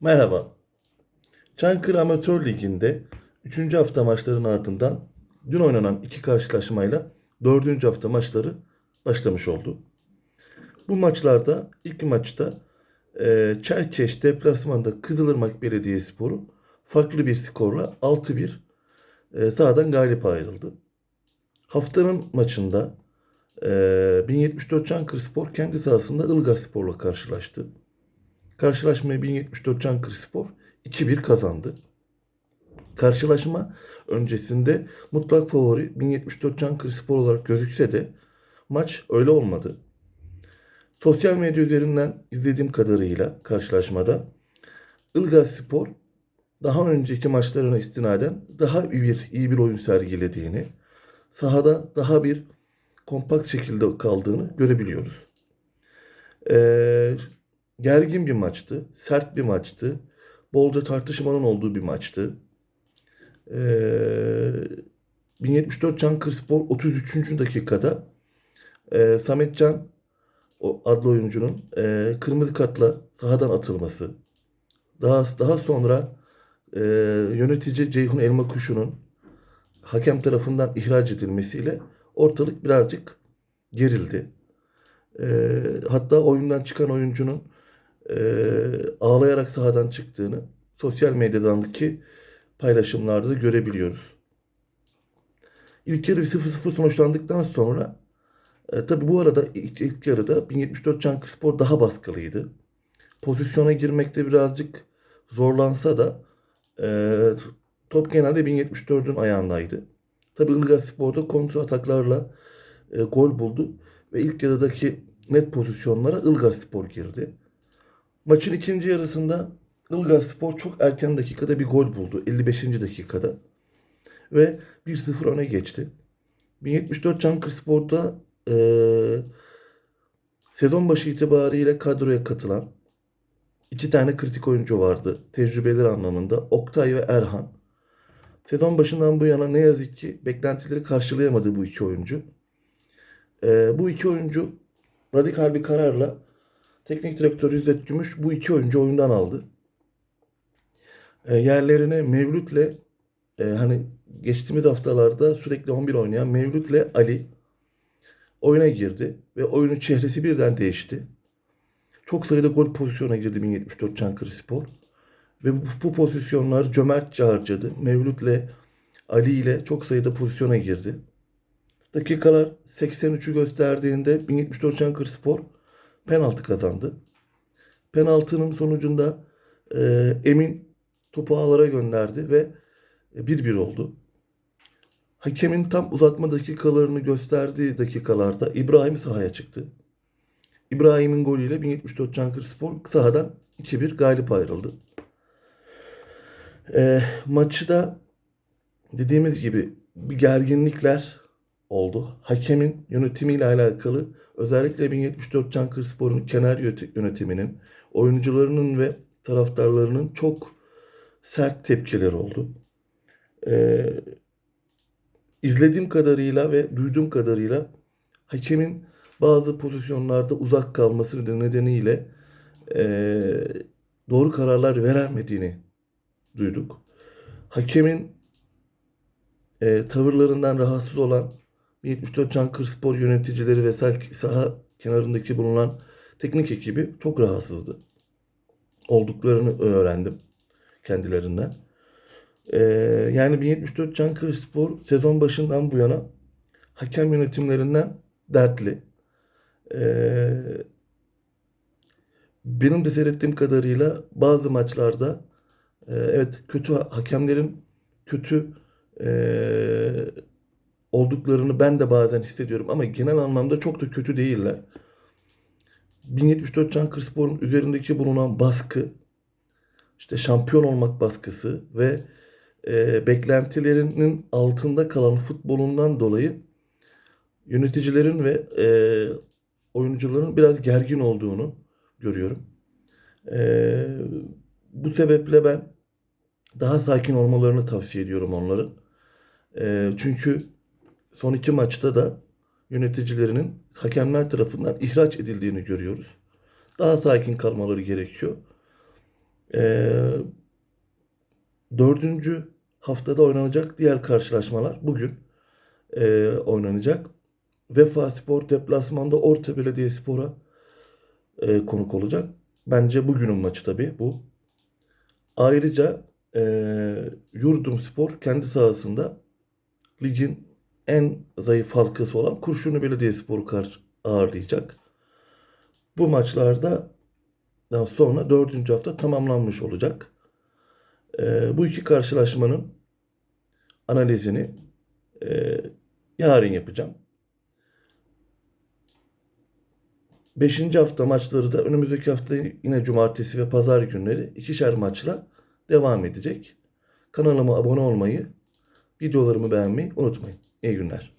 Merhaba. Çankırı Amatör Ligi'nde 3. hafta maçların ardından dün oynanan iki karşılaşmayla 4. hafta maçları başlamış oldu. Bu maçlarda ilk maçta e, Çerkeş deplasmanda Kızılırmak Belediyesporu farklı bir skorla 6-1 e, sahadan galip ayrıldı. Haftanın maçında e, 1074 Çankırı Spor kendi sahasında Ilgaz Spor'la karşılaştı. Karşılaşmayı 1074 Çankırı Spor 2-1 kazandı. Karşılaşma öncesinde mutlak favori 1074 Çankırı Spor olarak gözükse de maç öyle olmadı. Sosyal medya üzerinden izlediğim kadarıyla karşılaşmada Ilgaz Spor daha önceki maçlarına istinaden daha iyi bir, iyi bir oyun sergilediğini, sahada daha bir kompakt şekilde kaldığını görebiliyoruz. Ee, gergin bir maçtı, sert bir maçtı, bolca tartışmanın olduğu bir maçtı. Ee, 1074 Çankırı Spor 33. dakikada e, Sametcan o adlı oyuncunun e, kırmızı kartla sahadan atılması. Daha daha sonra e, yönetici Ceyhun Elmakuşu'nun hakem tarafından ihraç edilmesiyle ortalık birazcık gerildi. E, hatta oyundan çıkan oyuncunun e, ağlayarak sahadan çıktığını sosyal medyadaki paylaşımlarda da görebiliyoruz. İlk yarı 0-0 sonuçlandıktan sonra e, tabi bu arada ilk, ilk yarıda 1074 Çankırı Spor daha baskılıydı. Pozisyona girmekte birazcık zorlansa da e, top genelde 1074'ün ayağındaydı. Tabi Ilgaz Spor'da kontrol ataklarla e, gol buldu ve ilk yarıdaki net pozisyonlara Ilgaz Spor girdi. Maçın ikinci yarısında Ilgaz Spor çok erken dakikada bir gol buldu. 55. dakikada. Ve 1-0 öne geçti. 1074 Çankırı Spor'da e, sezon başı itibariyle kadroya katılan iki tane kritik oyuncu vardı. Tecrübeleri anlamında. Oktay ve Erhan. Sezon başından bu yana ne yazık ki beklentileri karşılayamadı bu iki oyuncu. E, bu iki oyuncu radikal bir kararla teknik direktör İzzet Gümüş bu iki oyuncu oyundan aldı. E, yerlerine Mevlüt'le e, hani geçtiğimiz haftalarda sürekli 11 oynayan Mevlüt'le Ali oyuna girdi ve oyunun çehresi birden değişti. Çok sayıda gol pozisyona girdi 1074 Çankırı Spor. Ve bu, bu pozisyonlar cömertçe harcadı. Mevlüt'le Ali ile çok sayıda pozisyona girdi. Dakikalar 83'ü gösterdiğinde 1074 Çankırı Spor penaltı kazandı. Penaltının sonucunda e, Emin topu ağlara gönderdi ve 1-1 oldu. Hakemin tam uzatma dakikalarını gösterdiği dakikalarda İbrahim sahaya çıktı. İbrahim'in golüyle 1074 Çankırı Spor sahadan 2-1 galip ayrıldı. E, maçı da dediğimiz gibi bir gerginlikler oldu. Hakemin yönetimiyle alakalı özellikle 1074 Çankırı Spor'un kenar yönetiminin, oyuncularının ve taraftarlarının çok sert tepkileri oldu. Ee, izlediğim kadarıyla ve duyduğum kadarıyla hakemin bazı pozisyonlarda uzak kalması nedeniyle e, doğru kararlar veremediğini duyduk. Hakemin e, tavırlarından rahatsız olan 74 Çankırı Spor yöneticileri ve saha kenarındaki bulunan teknik ekibi çok rahatsızdı. Olduklarını öğrendim kendilerinden. Ee, yani 1074 Çankırı Spor sezon başından bu yana hakem yönetimlerinden dertli. Ee, benim de seyrettiğim kadarıyla bazı maçlarda e, evet kötü hakemlerin kötü e, olduklarını ben de bazen hissediyorum ama genel anlamda çok da kötü değiller. 1074 Çankırı Spor'un üzerindeki bulunan baskı, işte şampiyon olmak baskısı ve e, beklentilerinin altında kalan futbolundan dolayı yöneticilerin ve e, oyuncuların biraz gergin olduğunu görüyorum. E, bu sebeple ben daha sakin olmalarını tavsiye ediyorum onların. E, çünkü son iki maçta da yöneticilerinin hakemler tarafından ihraç edildiğini görüyoruz. Daha sakin kalmaları gerekiyor. Ee, dördüncü haftada oynanacak diğer karşılaşmalar bugün e, oynanacak. Vefa Spor deplasmanda Orta Belediyespor'a e, konuk olacak. Bence bugünün maçı tabii bu. Ayrıca e, Yurdum Spor kendi sahasında ligin en zayıf halkası olan Kurşunlu Belediyespor'u karşı ağırlayacak. Bu maçlarda daha sonra dördüncü hafta tamamlanmış olacak. E, bu iki karşılaşmanın analizini e, yarın yapacağım. Beşinci hafta maçları da önümüzdeki hafta yine cumartesi ve pazar günleri ikişer maçla devam edecek. Kanalıma abone olmayı, videolarımı beğenmeyi unutmayın. İyi günler.